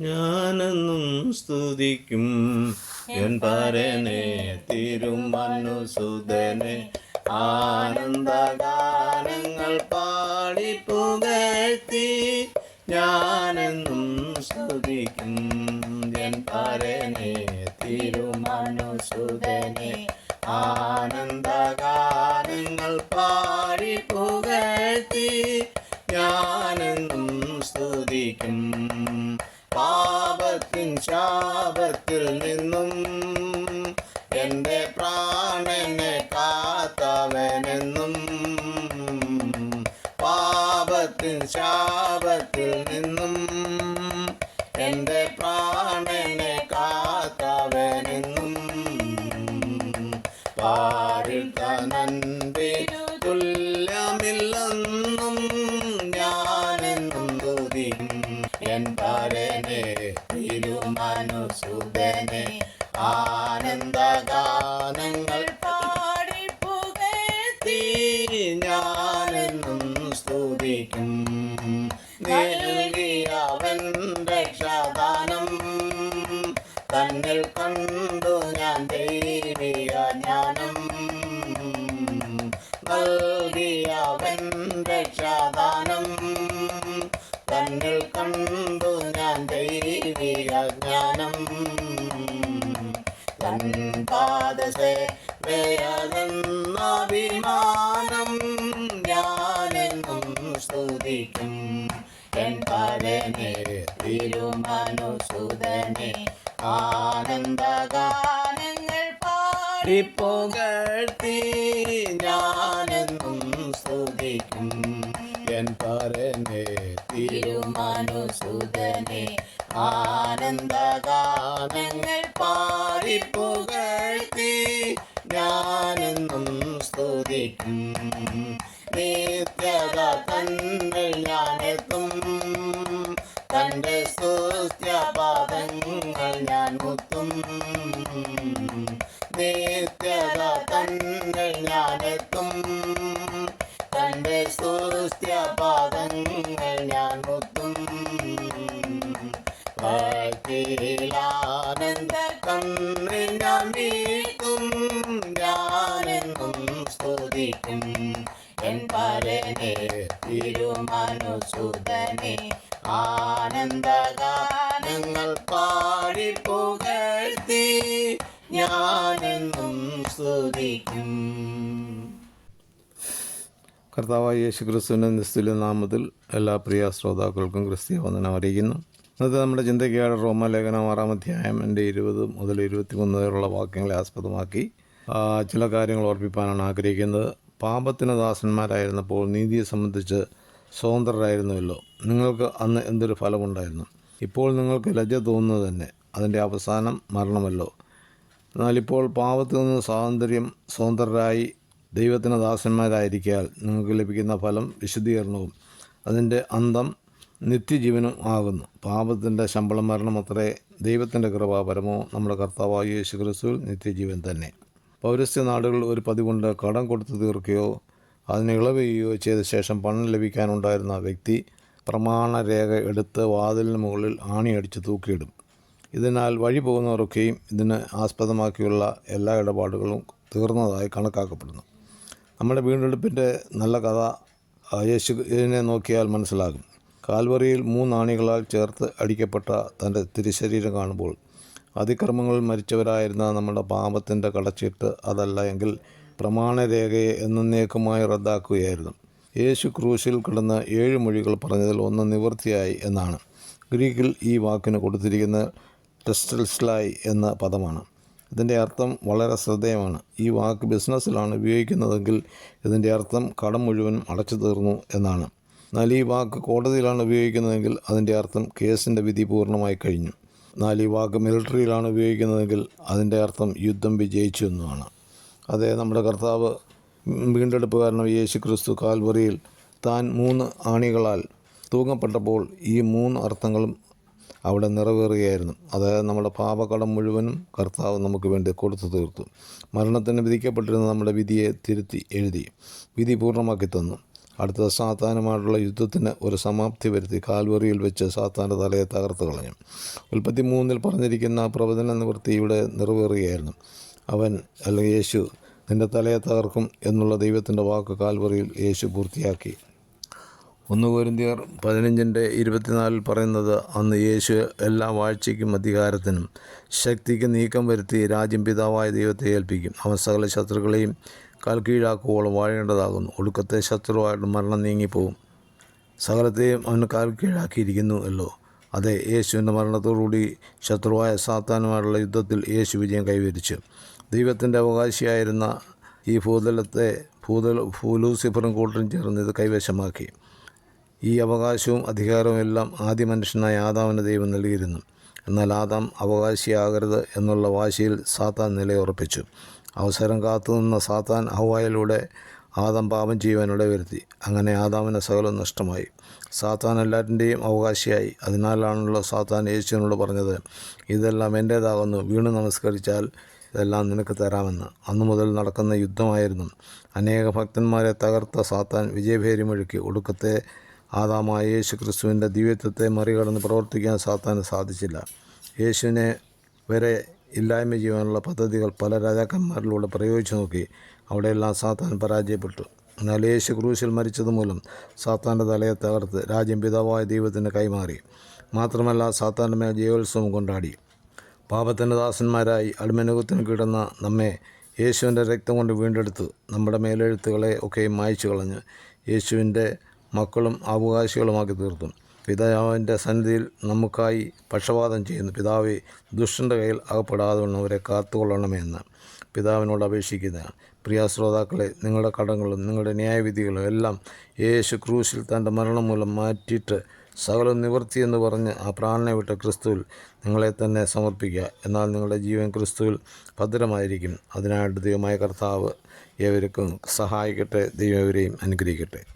ഞാനെന്നും സ്തുതിക്കും. എൻ പരനെ തിരുമനുസുതനെ ആനന്ദഗാനങ്ങൾ പാടി പുകഴ്ത്തി. ഞാനെന്നും സ്തുതിക്കും. എൻ പരനെ തിരുമനുസുതനെ ആനന്ദഗാനങ്ങൾ പാടി പുകഴ്ത്തി. ഞാനെന്നും സ്തുതിക്കും. പാപത്തിൻ ശാപത്തിൽ നിന്നും എന്റെ പ്രാണനെ കാത്തവനെന്നും പാപത്തിൻ ശാപത്തിൽ നിന്നും എന്റെ പ്രാണനെ തിരുമനുസുതനെ ആനന്ദഗാനങ്ങൾ പാടി പുകഴ്ത്തി ഞാനെന്നും സ്തുതിക്കും. നൽകിയവൻ രക്ഷാദാനം. തന്നിൽ കണ്ടു ഞാൻ ദേവിയ ജ്ഞാനം. നൽകിയവൻ രക്ഷാദാനം പാദസേ വേദന്നഭിമാനം ഞാനെന്നും സ്തുതിക്കും. എൻ പരനെ തിരുമനുസുതനെ ആനന്ദഗാനങ്ങൾ പാടി പുകഴ്ത്തി ഞാനെന്നും സ്തുതിക്കും. എൻ പരനെ തിരുമനുസുതനെ ആനന്ദഗാനങ്ങൾ പാടി പുകഴ്ത്തി ഞാനെന്നും സ്തുതിക്കും. നിത്യത തന്നിൽ ഞാനെത്തും. തന്റെ സ്തുത്യപാദങ്ങൾ ഞാൻ മുത്തും. നിത്യത തന്നിൽ ഞാനെത്തും. തിരുമനുസുതനെ ആനന്ദഗാനങ്ങൾ പാടി പുകഴ്ത്തി ഞാനെന്നും സ്തുതിക്കും. കർത്താവായ യേശു ക്രിസ്തുവിന്റെ നിസ്തുല്യ നാമത്തിൽ എല്ലാ പ്രിയ ശ്രോതാക്കൾക്കും ക്രിസ്തീയ വന്ദനം അറിയിക്കുന്നു. ഇന്നത്തെ നമ്മുടെ ചിന്തയ്ക്കാട് റോമലേഖനം ആറാം അധ്യായം എന്റെ ഇരുപത് മുതൽ ഇരുപത്തി മൂന്ന് വരെയുള്ള വാക്യങ്ങളെ ആസ്പദമാക്കി ചില കാര്യങ്ങൾ ഓർപ്പിക്കാനാണ് ആഗ്രഹിക്കുന്നത്. പാപത്തിന് ദാസന്മാരായിരുന്നപ്പോൾ നീതിയെ സംബന്ധിച്ച് സ്വതന്ത്രരായിരുന്നുവല്ലോ. നിങ്ങൾക്ക് അന്ന് എന്തൊരു ഫലമുണ്ടായിരുന്നു? ഇപ്പോൾ നിങ്ങൾക്ക് ലജ്ജ തോന്നുന്നത് തന്നെ. അതിന്റെ അവസാനം മരണമല്ലോ. എന്നാൽ ഇപ്പോൾ പാപത്തിൽ നിന്ന് സ്വാതന്ത്ര്യം സ്വതന്ത്രരായി ദൈവത്തിന് ദാസന്മാരായിരിക്കാൽ നിങ്ങൾക്ക് ലഭിക്കുന്ന ഫലം വിശുദ്ധീകരണവും അതിന്റെ അന്തം നിത്യജീവനും ആകുന്നു. പാപത്തിന്റെ ശമ്പളം മരണമത്രേ ദൈവത്തിന്റെ കൃപാപരമോ നമ്മുടെ കർത്താവായ യേശു ക്രിസ്തു നിത്യജീവൻ തന്നെ. പൗരസ്ത്യ നാടുകൾ ഒരു പതിവുണ്ട്. കടം കൊടുത്തു തീർക്കുകയോ അതിന് ഇളവ് ചെയ്യുകയോ ചെയ്ത ശേഷം പണം ലഭിക്കാനുണ്ടായിരുന്ന വ്യക്തി പ്രമാണരേഖ എടുത്ത് വാതിലിന് മുകളിൽ ആണിയടിച്ച് തൂക്കിയിടും. ഇതിനാൽ വഴി പോകുന്നവരൊക്കെയും ഇതിന് ആസ്പദമാക്കിയുള്ള എല്ലാ ഇടപാടുകളും തീർന്നതായി കണക്കാക്കപ്പെടുന്നു. നമ്മുടെ വീണ്ടെടുപ്പിന്റെ നല്ല കഥ യേശുവിനെ നോക്കിയാൽ മനസ്സിലാകും. കാൽവറിയിൽ മൂന്നാണികളാൽ ചേർത്ത് അടിക്കപ്പെട്ട തന്റെ തിരുശരീരം കാണുമ്പോൾ അതിക്രമങ്ങളിൽ മരിച്ചവരായിരുന്ന നമ്മുടെ പാപത്തിന്റെ കടച്ചിട്ട് അതല്ല എങ്കിൽ പ്രമാണരേഖയെ എന്നേക്കുമായി റദ്ദാക്കുകയായിരുന്നു. യേശു ക്രൂശിൽ കിടന്ന് ഏഴ് മൊഴികൾ പറഞ്ഞതിൽ ഒന്ന് നിവൃത്തിയായി എന്നാണ്. ഗ്രീക്കിൽ ഈ വാക്കിന് കൊടുത്തിരിക്കുന്ന ടെസ്റ്റൽസ്ലായി എന്ന പദമാണ്. ഇതിന്റെ അർത്ഥം വളരെ ശ്രദ്ധേയമാണ്. ഈ വാക്ക് ബിസിനസ്സിലാണ് ഉപയോഗിക്കുന്നതെങ്കിൽ ഇതിന്റെ അർത്ഥം കടം മുഴുവൻ അടച്ചു തീർന്നു എന്നാണ്. എന്നാൽ ഈ വാക്ക് കോടതിയിലാണ് ഉപയോഗിക്കുന്നതെങ്കിൽ അതിന്റെ അർത്ഥം കേസിന്റെ വിധി പൂർണമായി കഴിഞ്ഞു. എന്നാൽ ഈ വാക്ക് മിലിറ്ററിയിലാണ് ഉപയോഗിക്കുന്നതെങ്കിൽ അതിന്റെ അർത്ഥം യുദ്ധം വിജയിച്ചു എന്നുമാണ് അതേ നമ്മുടെ കർത്താവ് വീണ്ടെടുപ്പ് കാരണം യേശു ക്രിസ്തു കാൽവറിയിൽ താൻ മൂന്ന് ആണികളാൽ തൂങ്ങപ്പെട്ടപ്പോൾ ഈ മൂന്ന് അർത്ഥങ്ങളും അവിടെ നിറവേറുകയായിരുന്നു. അതായത് നമ്മുടെ പാപകടം മുഴുവനും കർത്താവ് നമുക്ക് വേണ്ടി കൊടുത്തു തീർത്തു. മരണത്തിന് വിധിക്കപ്പെട്ടിരുന്ന നമ്മുടെ വിധിയെ തിരുത്തി എഴുതി വിധി പൂർണമാക്കി തന്നു. അടുത്ത സാത്താനുമായിട്ടുള്ള യുദ്ധത്തിന് ഒരു സമാപ്തി വരുത്തി കാൽവറിയിൽ വെച്ച് സാത്താന്റെ തലയെ തകർത്ത് കളഞ്ഞു. ഉൽപ്പത്തി മൂന്നിൽ പറഞ്ഞിരിക്കുന്ന പ്രവചന നിവൃത്തി ഇവിടെ നിറവേറുകയായിരുന്നു. അവൻ അല്ലെങ്കിൽ യേശു നിന്റെ തലയെ തകർക്കും എന്നുള്ള ദൈവത്തിന്റെ വാക്ക് കാൽവറിയിൽ യേശു പൂർത്തിയാക്കി. ഒന്ന് കോരിന്തിയർ പതിനഞ്ചിന്റെ ഇരുപത്തിനാലിൽ പറയുന്നത് അന്ന് യേശു എല്ലാ വാഴ്ചയ്ക്കും അധികാരത്തിനും ശക്തിക്ക് നീക്കം വരുത്തി രാജ്യം പിതാവായ ദൈവത്തെ ഏൽപ്പിക്കും. അവൻ സകല ശത്രുക്കളെയും കാൽ കീഴാക്കുവോളം വാഴേണ്ടതാകുന്നു. ഒടുക്കത്തെ ശത്രുവായിട്ട് മരണം നീങ്ങിപ്പോവും. സകലത്തെയും അവന് കാൽ കീഴാക്കിയിരിക്കുന്നു അല്ലോ. അതെ യേശുവിന്റെ മരണത്തോടുകൂടി ശത്രുവായ സാത്താനുമായുള്ള യുദ്ധത്തിൽ യേശു വിജയം കൈവരിച്ചു. ദൈവത്തിന്റെ അവകാശിയായിരുന്ന ഈ ഭൂതലത്തെ ഭൂതല ഭൂലൂസിഫറും കൂട്ടരും ചേർന്ന് ഇത് കൈവശമാക്കി. ഈ അവകാശവും അധികാരവും എല്ലാം ആദ്യ മനുഷ്യനായ ആദാമിന് ദൈവം നൽകിയിരുന്നു. എന്നാൽ ആദാം അവകാശിയാകരുത് എന്നുള്ള വാശിയിൽ സാത്താൻ നിലയുറപ്പിച്ചു. അവസരം കാത്തുനിന്ന സാത്താൻ ഹവായിലൂടെ ആദാം പാപം ചെയ്യുവാനിടെ വരുത്തി. അങ്ങനെ ആദാമിന് സകലം നഷ്ടമായി. സാത്താൻ എല്ലാറ്റിന്റെയും അവകാശിയായി. അതിനാലാണല്ലോ സാത്താൻ യേശുവിനോട് പറഞ്ഞത് ഇതെല്ലാം എന്റേതാകുന്നു വീണ് നമസ്കരിച്ചാൽ ഇതെല്ലാം നിനക്ക് തരാമെന്ന്. അന്നു മുതൽ നടക്കുന്ന യുദ്ധമായിരുന്നു. അനേക ഭക്തന്മാരെ തകർത്ത സാത്താൻ വിജയഭേരി മുഴുക്കി ഒടുക്കത്തെ ആദാമായ യേശു ക്രിസ്തുവിന്റെ ദിവ്യത്വത്തെ മറികടന്ന് പ്രവർത്തിക്കാൻ സാത്താൻ സാധിച്ചില്ല. യേശുവിനെ വരെ ഇല്ലായ്മ ചെയ്യാനുള്ള പദ്ധതികൾ പല രാജാക്കന്മാരിലൂടെ പ്രയോഗിച്ചു നോക്കി. അവിടെയെല്ലാം സാത്താൻ പരാജയപ്പെട്ടു. എന്നാൽ യേശു ക്രൂശിൽ മരിച്ചതുമൂലം സാത്താന്റെ തലയെ തകർത്ത് രാജ്യം പിതാവായ ദൈവത്തിന് കൈമാറി. മാത്രമല്ല സാത്താന്റെ മേൽ ജയോത്സവം കൊണ്ടാടി. പാപത്തിന്റെ ദാസന്മാരായി അടിമനുഖത്തിന് കിടന്ന നമ്മെ യേശുവിന്റെ രക്തം കൊണ്ട് വീണ്ടെടുത്ത്. നമ്മുടെ മേലെഴുത്തുകളെ ഒക്കെയും മായ്ച്ചു കളഞ്ഞ് യേശുവിന്റെ മക്കളും അവകാശികളുമാക്കി തീർത്തു. പിതാവിന്റെ സന്നിധിയിൽ നമുക്കായി പക്ഷപാതം ചെയ്യുന്നു പിതാവെ ദുഷ്ടന്റെ കയ്യിൽ അകപ്പെടാതെ അവരെ കാത്തുകൊള്ളണമെന്ന് പിതാവിനോട് അപേക്ഷിക്കുന്ന പ്രിയ ശ്രോതാക്കളെ നിങ്ങളുടെ കടങ്ങളും നിങ്ങളുടെ ന്യായവിധികളും എല്ലാം യേശു ക്രൂശിൽ തന്റെ മരണം മൂലം മാറ്റിയിട്ട് സകല നിവൃത്തി എന്ന് പറഞ്ഞ് ആ പ്രാണനെ വിട്ട ക്രിസ്തുവിൽ നിങ്ങളെ തന്നെ സമർപ്പിക്കുക. എന്നാൽ നിങ്ങളുടെ ജീവൻ ക്രിസ്തുവിൽ ഭദ്രമായിരിക്കും. അതിനായിട്ട് ദൈവമായ കർത്താവ് ഏവർക്കും സഹായിക്കട്ടെ ദൈവം അനുഗ്രഹിക്കട്ടെ.